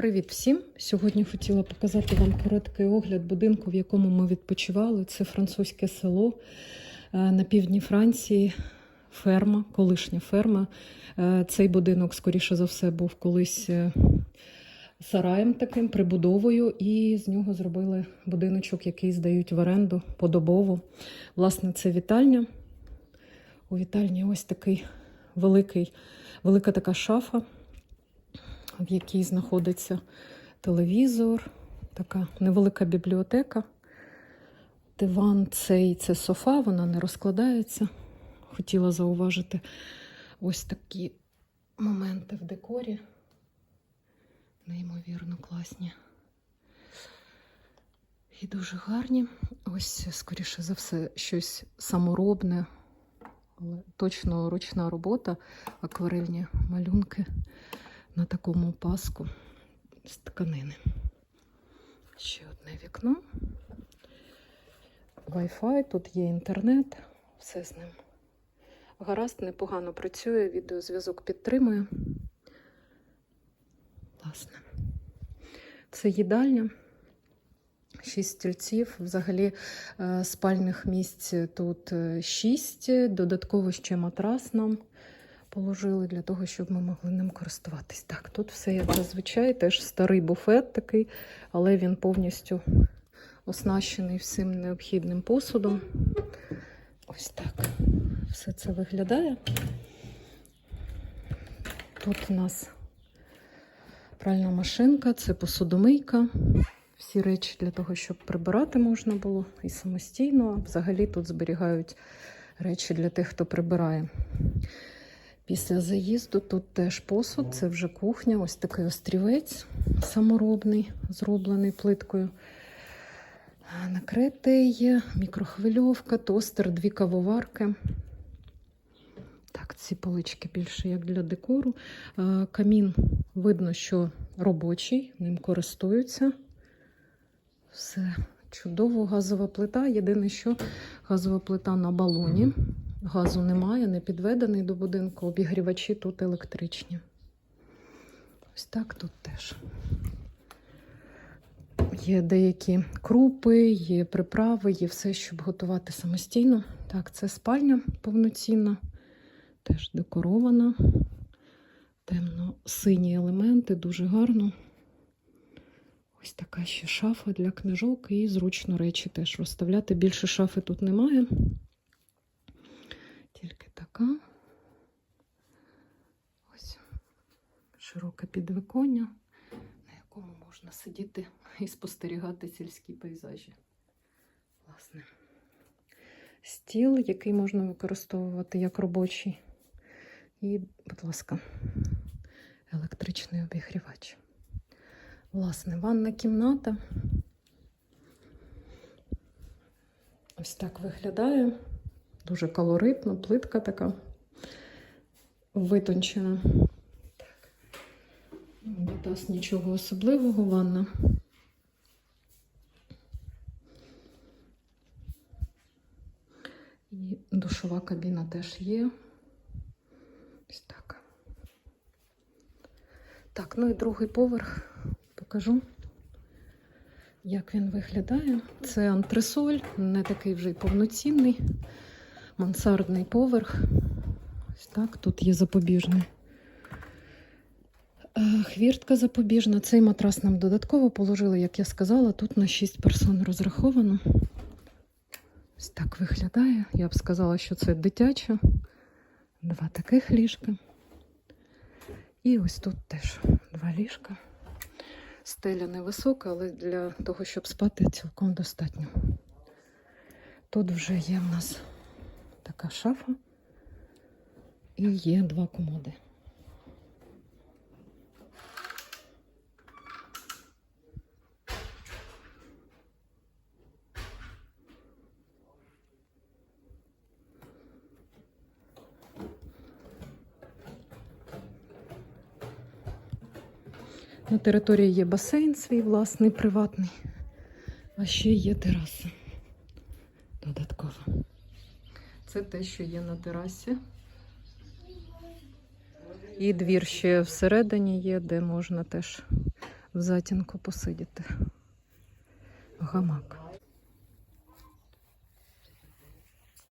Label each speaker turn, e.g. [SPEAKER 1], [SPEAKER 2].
[SPEAKER 1] Привіт всім! Сьогодні хотіла показати вам короткий огляд будинку, в якому ми відпочивали. Це французьке село е, на півдні Франції. Ферма, колишня ферма. Е, Цей будинок, скоріше за все, був колись е, сараєм таким, прибудовою, і з нього зробили будиночок, який здають в оренду подобово. Власне, це вітальня. У вітальні ось такий великий, велика така шафа в якій знаходиться телевізор, така невелика бібліотека. Диван цей це софа, вона не розкладається. Хотіла зауважити ось такі моменти в декорі. Неймовірно класні. І дуже гарні. Ось, скоріше за все, щось саморобне, але точно ручна робота, акварельні малюнки на такому паску з тканини. Ще одне вікно. Wi-Fi, тут є інтернет, все з ним. Гаразд, непогано працює, відеозв'язок підтримує. Власне. Це їдальня. Шість стільців. Взагалі е, спальних місць тут е, шість. Додатково ще матрас нам положили для того, щоб ми могли ним користуватись. Так, тут все як зазвичай, теж старий буфет такий, але він повністю оснащений всім необхідним посудом. Ось так все це виглядає. Тут у нас пральна машинка, це посудомийка. Всі речі для того, щоб прибирати можна було і самостійно. Взагалі тут зберігають речі для тих, хто прибирає. Після заїзду тут теж посуд, це вже кухня, ось такий острівець саморобний, зроблений плиткою. Накритий, мікрохвильовка, тостер, дві кавоварки. Так, ці полички більше як для декору. Е, Камін видно, що робочий, ним користуються. Все чудово, газова плита. Єдине, що газова плита на балоні. Газу немає, не підведений до будинку. Обігрівачі тут електричні. Ось так тут теж. Є деякі крупи, є приправи, є все, щоб готувати самостійно. Так, це спальня повноцінна, теж декорована. Темно-сині елементи, дуже гарно. Ось така ще шафа для книжок і зручно речі теж розставляти. Більше шафи тут немає. Така. Ось широке підвиконня, на якому можна сидіти і спостерігати сільські пейзажі. Власне. Стіл, який можна використовувати як робочий. І, будь ласка, електричний обігрівач. Власне, ванна кімната. Ось так виглядає. Дуже колоритно, плитка така витончена. Так. Унітаз нічого особливого, ванна. І душова кабіна теж є. Ось так. Так, ну і другий поверх покажу, як він виглядає. Це антресоль, не такий вже й повноцінний мансардний поверх. Ось так, тут є запобіжний. Е, Хвіртка запобіжна. Цей матрас нам додатково положили, як я сказала, тут на 6 персон розраховано. Ось так виглядає. Я б сказала, що це дитяча. Два таких ліжка. І ось тут теж два ліжка. Стеля невисока, але для того, щоб спати, цілком достатньо. Тут вже є в нас така шафа і є два комоди. На території є басейн свій власний, приватний, а ще є тераса додаткова. Це те, що є на терасі. І двір ще всередині є, де можна теж в затінку посидіти. Гамак.